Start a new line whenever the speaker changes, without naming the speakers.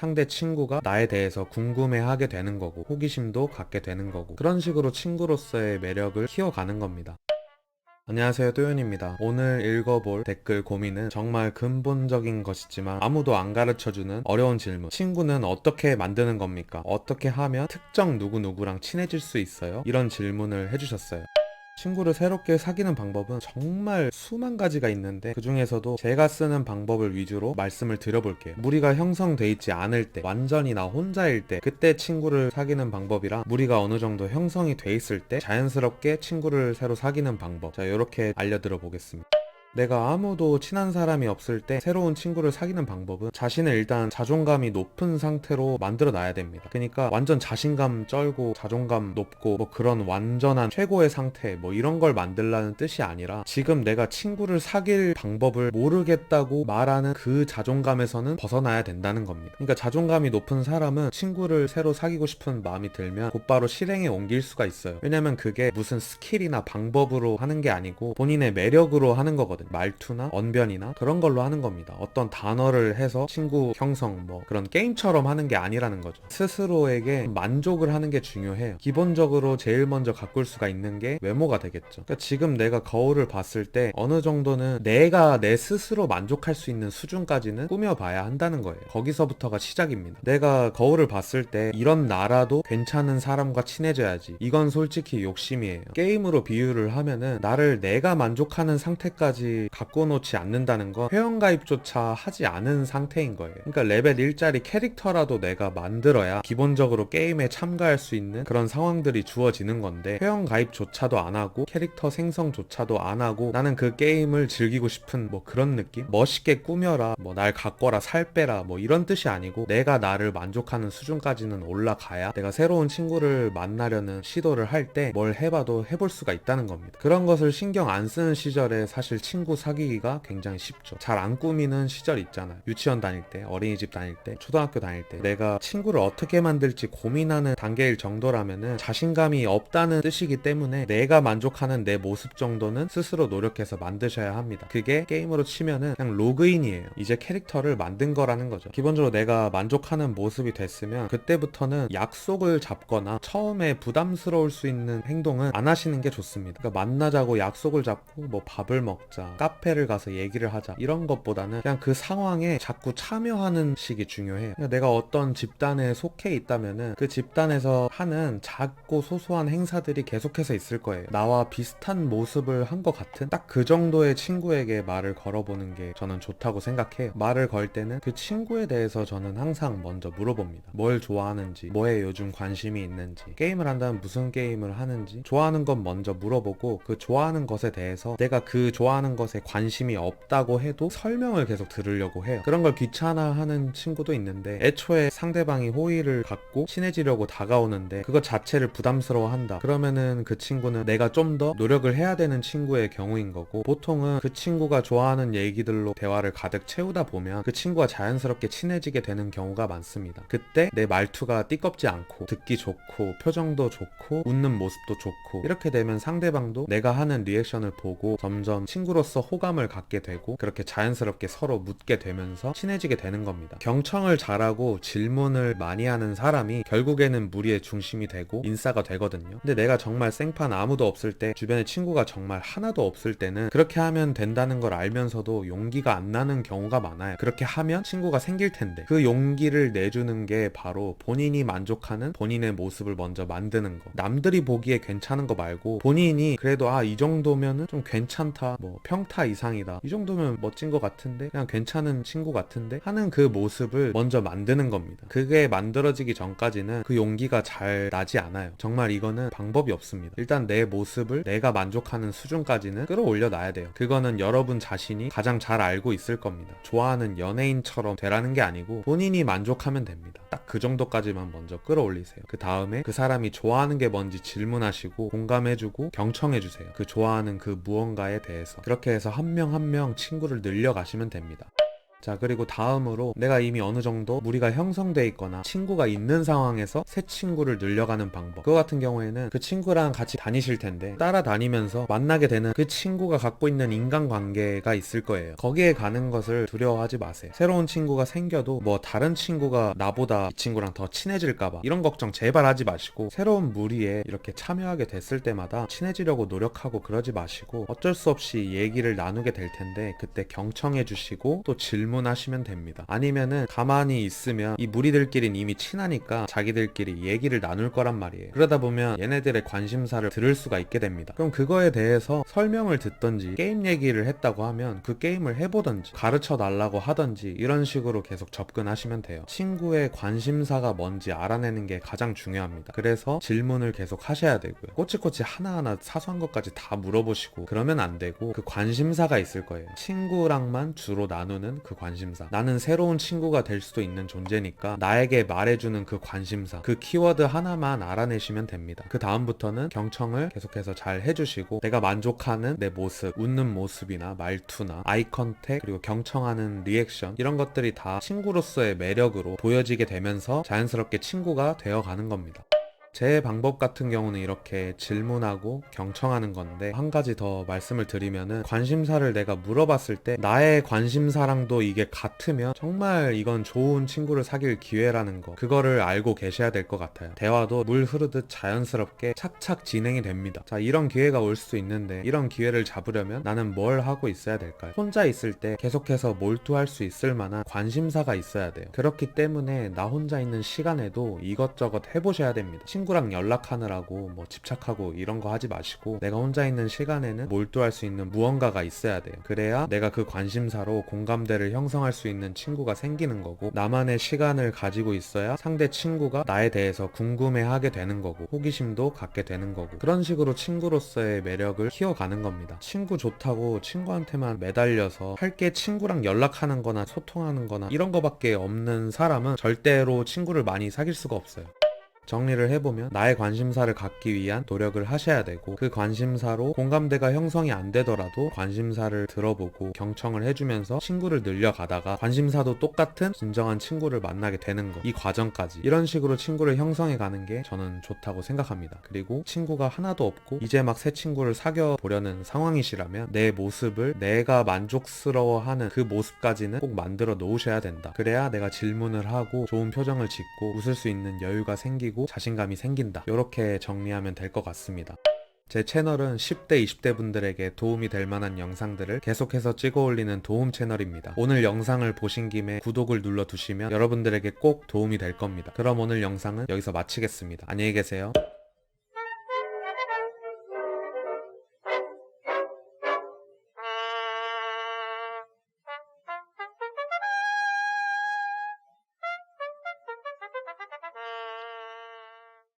상대 친구가 나에 대해서 궁금해하게 되는 거고 호기심도 갖게 되는 거고 그런 식으로 친구로서의 매력을 키워가는 겁니다. 안녕하세요 또연입니다. 오늘 읽어볼 댓글 고민은 정말 근본적인 것이지만 아무도 안 가르쳐주는 어려운 질문 친구는 어떻게 만드는 겁니까? 어떻게 하면 특정 누구누구랑 친해질 수 있어요? 이런 질문을 해주셨어요. 친구를 새롭게 사귀는 방법은 정말 수만 가지가 있는데 그 중에서도 제가 쓰는 방법을 위주로 말씀을 드려볼게요. 무리가 형성돼 있지 않을 때, 완전히 나 혼자일 때, 그때 친구를 사귀는 방법이랑 무리가 어느 정도 형성이 돼 있을 때 자연스럽게 친구를 새로 사귀는 방법. 자, 이렇게 알려드려 보겠습니다. 내가 아무도 친한 사람이 없을 때 새로운 친구를 사귀는 방법은 자신을 일단 자존감이 높은 상태로 만들어 놔야 됩니다. 그러니까 완전 자신감 쩔고 자존감 높고 뭐 그런 완전한 최고의 상태 뭐 이런 걸 만들라는 뜻이 아니라 지금 내가 친구를 사귈 방법을 모르겠다고 말하는 그 자존감에서는 벗어나야 된다는 겁니다. 그러니까 자존감이 높은 사람은 친구를 새로 사귀고 싶은 마음이 들면 곧바로 실행에 옮길 수가 있어요. 왜냐면 그게 무슨 스킬이나 방법으로 하는 게 아니고 본인의 매력으로 하는 거거든요. 말투나 언변이나 그런 걸로 하는 겁니다. 어떤 단어를 해서 친구 형성 뭐 그런 게임처럼 하는 게 아니라는 거죠. 스스로에게 만족을 하는 게 중요해요. 기본적으로 제일 먼저 가꿀 수가 있는 게 외모가 되겠죠. 그러니까 지금 내가 거울을 봤을 때 어느 정도는 내가 내 스스로 만족할 수 있는 수준까지는 꾸며봐야 한다는 거예요. 거기서부터가 시작입니다. 내가 거울을 봤을 때 이런 나라도 괜찮은 사람과 친해져야지. 이건 솔직히 욕심이에요. 게임으로 비유를 하면은 나를 내가 만족하는 상태까지 갖고 놓지 않는다는 건 회원가입조차 하지 않은 상태인 거예요. 그러니까 레벨 1짜리 캐릭터라도 내가 만들어야 기본적으로 게임에 참가할 수 있는 그런 상황들이 주어지는 건데 회원가입조차도 안 하고 캐릭터 생성조차도 안 하고 나는 그 게임을 즐기고 싶은 뭐 그런 느낌? 멋있게 꾸며라, 뭐날 가꿔라, 살 빼라, 뭐 이런 뜻이 아니고 내가 나를 만족하는 수준까지는 올라가야 내가 새로운 친구를 만나려는 시도를 할 때 뭘 해봐도 해볼 수가 있다는 겁니다. 그런 것을 신경 안 쓰는 시절에 사실 친구 사귀기가 굉장히 쉽죠. 잘 안 꾸미는 시절 있잖아요. 유치원 다닐 때, 어린이집 다닐 때, 초등학교 다닐 때 내가 친구를 어떻게 만들지 고민하는 단계일 정도라면은 자신감이 없다는 뜻이기 때문에 내가 만족하는 내 모습 정도는 스스로 노력해서 만드셔야 합니다. 그게 게임으로 치면은 그냥 로그인이에요. 이제 캐릭터를 만든 거라는 거죠. 기본적으로 내가 만족하는 모습이 됐으면 그때부터는 약속을 잡거나 처음에 부담스러울 수 있는 행동은 안 하시는 게 좋습니다. 그러니까 만나자고 약속을 잡고 뭐 밥을 먹자, 카페를 가서 얘기를 하자 이런 것보다는 그냥 그 상황에 자꾸 참여하는 식이 중요해요. 그러니까 내가 어떤 집단에 속해 있다면은 그 집단에서 하는 작고 소소한 행사들이 계속해서 있을 거예요. 나와 비슷한 모습을 한 것 같은 딱 그 정도의 친구에게 말을 걸어보는 게 저는 좋다고 생각해요. 말을 걸 때는 그 친구에 대해서 저는 항상 먼저 물어봅니다. 뭘 좋아하는지, 뭐에 요즘 관심이 있는지, 게임을 한다면 무슨 게임을 하는지, 좋아하는 건 먼저 물어보고 그 좋아하는 것에 대해서 내가 그 좋아하는 것에 관심이 없다고 해도 설명을 계속 들으려고 해요. 그런 걸 귀찮아하는 친구도 있는데 애초에 상대방이 호의를 갖고 친해지려고 다가오는데 그것 자체를 부담스러워한다. 그러면은 그 친구는 내가 좀 더 노력을 해야 되는 친구의 경우인 거고 보통은 그 친구가 좋아하는 얘기들로 대화를 가득 채우다 보면 그 친구가 자연스럽게 친해지게 되는 경우가 많습니다. 그때 내 말투가 띠껍지 않고 듣기 좋고 표정도 좋고 웃는 모습도 좋고 이렇게 되면 상대방도 내가 하는 리액션을 보고 점점 친구 로서 호감을 갖게 되고 그렇게 자연스럽게 서로 묻게 되면서 친해지게 되는 겁니다. 경청을 잘하고 질문을 많이 하는 사람이 결국에는 무리의 중심이 되고 인싸가 되거든요. 근데 내가 정말 생판 아무도 없을 때 주변에 친구가 정말 하나도 없을 때는 그렇게 하면 된다는 걸 알면서도 용기가 안 나는 경우가 많아요. 그렇게 하면 친구가 생길 텐데 그 용기를 내주는 게 바로 본인이 만족하는 본인의 모습을 먼저 만드는 거. 남들이 보기에 괜찮은 거 말고 본인이 그래도 아 이 정도면은 좀 괜찮다. 뭐 평타 이상이다. 이 정도면 멋진 것 같은데 그냥 괜찮은 친구 같은데 하는 그 모습을 먼저 만드는 겁니다. 그게 만들어지기 전까지는 그 용기가 잘 나지 않아요. 정말 이거는 방법이 없습니다. 일단 내 모습을 내가 만족하는 수준까지는 끌어올려 놔야 돼요. 그거는 여러분 자신이 가장 잘 알고 있을 겁니다. 좋아하는 연예인처럼 되라는 게 아니고 본인이 만족하면 됩니다. 딱 그 정도까지만 먼저 끌어올리세요. 그 다음에 그 사람이 좋아하는 게 뭔지 질문하시고 공감해주고 경청해주세요. 그 좋아하는 그 무언가에 대해서 그렇게 해서 한 명 한 명 친구를 늘려가시면 됩니다. 자, 그리고 다음으로 내가 이미 어느 정도 무리가 형성돼 있거나 친구가 있는 상황에서 새 친구를 늘려가는 방법. 그거 같은 경우에는 그 친구랑 같이 다니실 텐데 따라다니면서 만나게 되는 그 친구가 갖고 있는 인간관계가 있을 거예요. 거기에 가는 것을 두려워하지 마세요. 새로운 친구가 생겨도 뭐 다른 친구가 나보다 이 친구랑 더 친해질까봐 이런 걱정 제발 하지 마시고 새로운 무리에 이렇게 참여하게 됐을 때마다 친해지려고 노력하고 그러지 마시고 어쩔 수 없이 얘기를 나누게 될 텐데 그때 경청해 주시고 또 질문 하시면 됩니다. 아니면은 가만히 있으면 이 무리들끼리는 이미 친하니까 자기들끼리 얘기를 나눌 거란 말이에요. 그러다 보면 얘네들의 관심사를 들을 수가 있게 됩니다. 그럼 그거에 대해서 설명을 듣던지 게임 얘기를 했다고 하면 그 게임을 해보던지 가르쳐 달라고 하던지 이런 식으로 계속 접근하시면 돼요. 친구의 관심사가 뭔지 알아내는 게 가장 중요합니다. 그래서 질문을 계속 하셔야 되고요. 꼬치꼬치 하나하나 사소한 것까지 다 물어보시고 그러면 안 되고 그 관심사가 있을 거예요. 친구랑만 주로 나누는 그 관심사. 나는 새로운 친구가 될 수도 있는 존재니까 나에게 말해주는 그 관심사. 그 키워드 하나만 알아내시면 됩니다. 그 다음부터는 경청을 계속해서 잘 해주시고 내가 만족하는 내 모습, 웃는 모습이나 말투나 아이 컨택 그리고 경청하는 리액션 이런 것들이 다 친구로서의 매력으로 보여지게 되면서 자연스럽게 친구가 되어가는 겁니다. 제 방법 같은 경우는 이렇게 질문하고 경청하는 건데 한 가지 더 말씀을 드리면은 관심사를 내가 물어봤을 때 나의 관심사랑도 이게 같으면 정말 이건 좋은 친구를 사귈 기회라는 거 그거를 알고 계셔야 될 것 같아요. 대화도 물 흐르듯 자연스럽게 착착 진행이 됩니다. 자 이런 기회가 올 수 있는데 이런 기회를 잡으려면 나는 뭘 하고 있어야 될까요? 혼자 있을 때 계속해서 몰두할 수 있을 만한 관심사가 있어야 돼요. 그렇기 때문에 나 혼자 있는 시간에도 이것저것 해보셔야 됩니다 친구랑 연락하느라고 뭐 집착하고 이런 거 하지 마시고 내가 혼자 있는 시간에는 몰두할 수 있는 무언가가 있어야 돼요. 그래야 내가 그 관심사로 공감대를 형성할 수 있는 친구가 생기는 거고 나만의 시간을 가지고 있어야 상대 친구가 나에 대해서 궁금해하게 되는 거고 호기심도 갖게 되는 거고 그런 식으로 친구로서의 매력을 키워가는 겁니다. 친구 좋다고 친구한테만 매달려서 할 게 친구랑 연락하는 거나 소통하는 거나 이런 거밖에 없는 사람은 절대로 친구를 많이 사귈 수가 없어요. 정리를 해보면 나의 관심사를 갖기 위한 노력을 하셔야 되고 그 관심사로 공감대가 형성이 안 되더라도 관심사를 들어보고 경청을 해주면서 친구를 늘려가다가 관심사도 똑같은 진정한 친구를 만나게 되는 거 이 과정까지 이런 식으로 친구를 형성해 가는 게 저는 좋다고 생각합니다. 그리고 친구가 하나도 없고 이제 막 새 친구를 사귀어 보려는 상황이시라면 내 모습을 내가 만족스러워하는 그 모습까지는 꼭 만들어 놓으셔야 된다. 그래야 내가 질문을 하고 좋은 표정을 짓고 웃을 수 있는 여유가 생기고 자신감이 생긴다. 이렇게 정리하면 될 것 같습니다. 제 채널은 10대, 20대 분들에게 도움이 될 만한 영상들을 계속해서 찍어 올리는 도움 채널입니다. 오늘 영상을 보신 김에 구독을 눌러 두시면 여러분들에게 꼭 도움이 될 겁니다. 그럼 오늘 영상은 여기서 마치겠습니다. 안녕히 계세요.